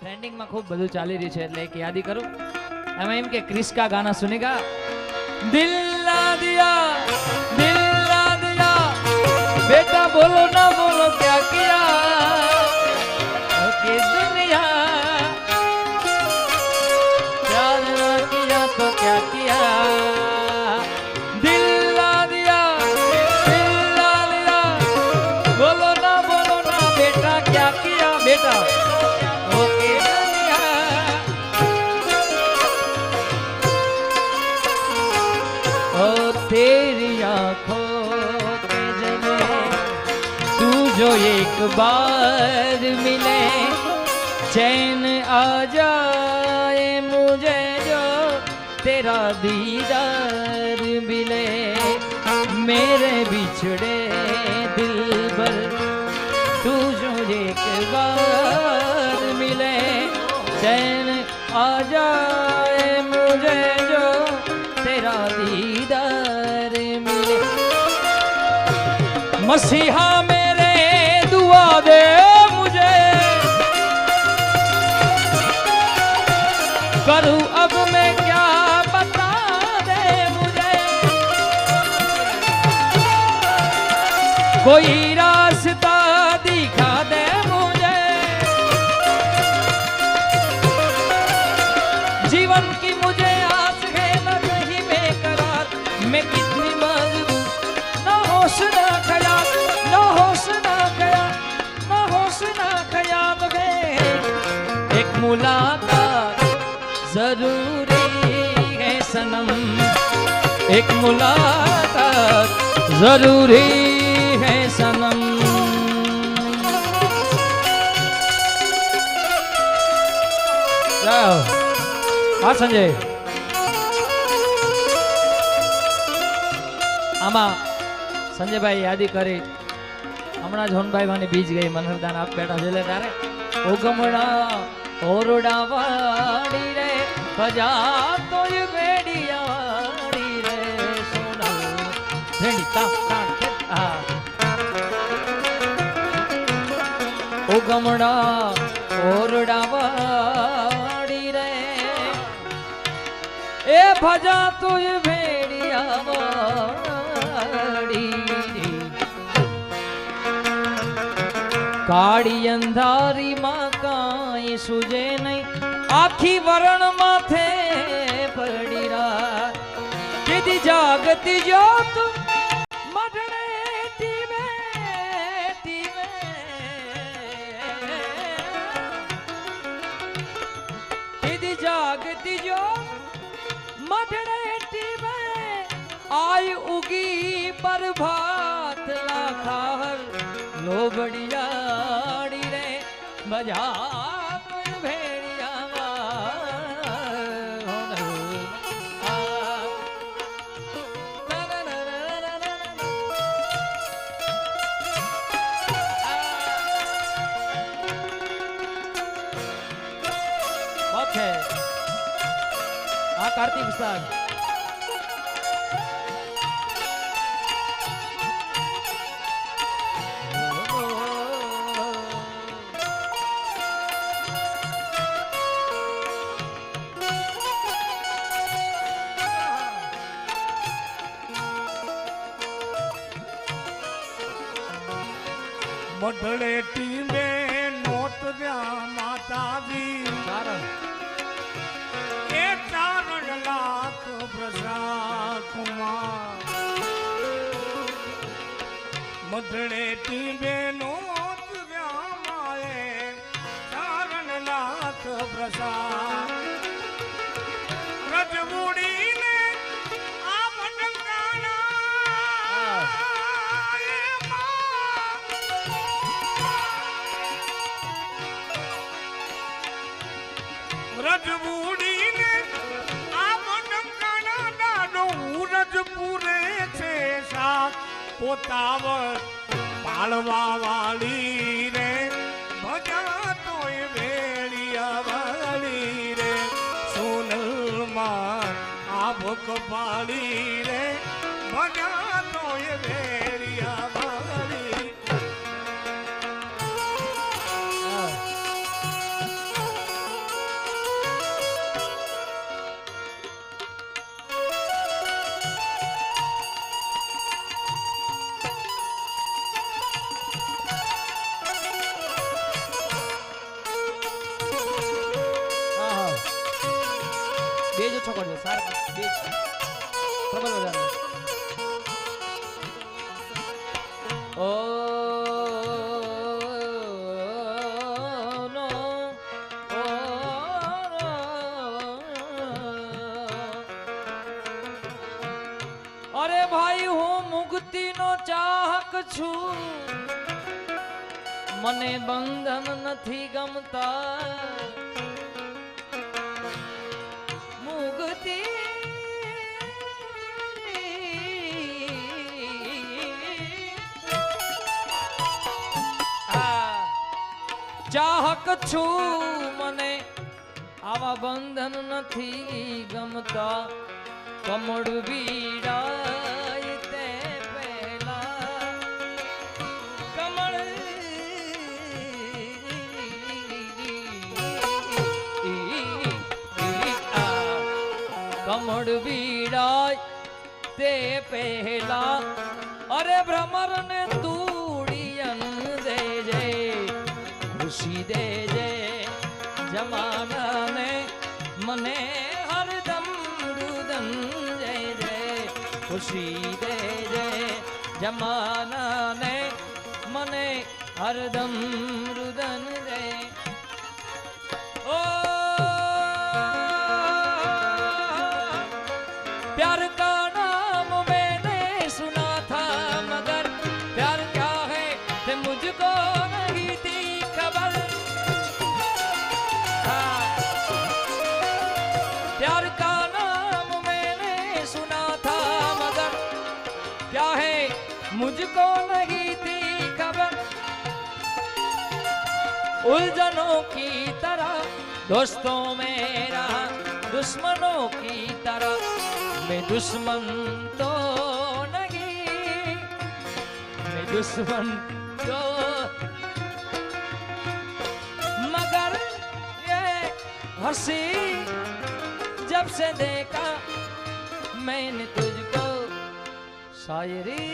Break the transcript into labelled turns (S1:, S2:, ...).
S1: ટ્રેન્ડિંગમાં ખૂબ બધું ચાલી રહ્યું છે, એટલે એક યાદી કરું. એમાં એમ કે ક્રિસ્કા ગાના સુનેગા દિલ ના દિયા દિલ દિયા, બેટા બોલો ના બોલો ક્યાં કિયા? દુનિયા તો ક્યાં દિલ ના દિયા દિલ ના બોલો ના બોલો ક્યાં કિયા? બેટા, ઓકે एक बार मिले, चैन आ जाए मुझे जो तेरा दीदार मिले। मेरे बिछड़े दिल पर तू जो एक बार मिले, चैन आ जाए मुझे जो तेरा दीदार मिले। मसीहा मेरे मुलाकात जरूरी है सनम एक मुलाकात जरूरी है सनम જાઓ હા સંજય આમાં સંજયભાઈ યાદી કરી હમણાં જ હોનભાઈ માની બીજ ગઈ મનહરદાન આપ બેઠા છે એટલે તારે ઉગમણા ઓરડા વાડી રે ભજા તોય બેડિયા વાડી રે સોના ભેડી તા તા ઉગમણા ઓરડા વાડી રે એ ભજા તોય ભેડિયા રે કાળી અંધારી માં કાંઈ સુજે નહીં. આખી વરણ માથે પડી રાત. કીધી જાગતી જ્યોત મઢડે ટીવે ટીવે કીધી જાગતી જ્યોત મઢડે ટીવે આય ઉગી પ્રભાત લાખાર લોબડિયાડી રે બજા કાર્તિક સાહેબ
S2: મઢડે મેં નોત માતાજી.
S1: કારણ
S2: મઢડે ટીમે શાક પોતાવર પાળવા વાળી રે. ભજા તોય વેળિયા વાળી રે. સોનલમાં આભક પાળી રે. ભજા તોય વેળિયા વાળી
S1: ઓછો કરજો સાર બીજ પ્રબલ વધારે ઓ, નો, ઓ અરે ભાઈ, હું મુક્તિનો ચાહક છું. મને બંધન નથી ગમતા. ચાહક છું મને. આવા બંધન નથી ગમતા. કમળ બીડાય તે પહેલા. કમળ કમળ બીડાય તે પહેલા. અરે ભ્રમર ને ખુશી દેજે જમાનાને મને હરદમ રુદન જય જય ખુશી દેજે. જમાનાને મને હરદમ રુદન उलझनों की तरह, दोस्तों में रहा दुश्मनों की तरह, मैं दुश्मन तो नहीं, मैं दुश्मन तो मगर ये हँसी जब से देखा, मैंने तुझको शायरी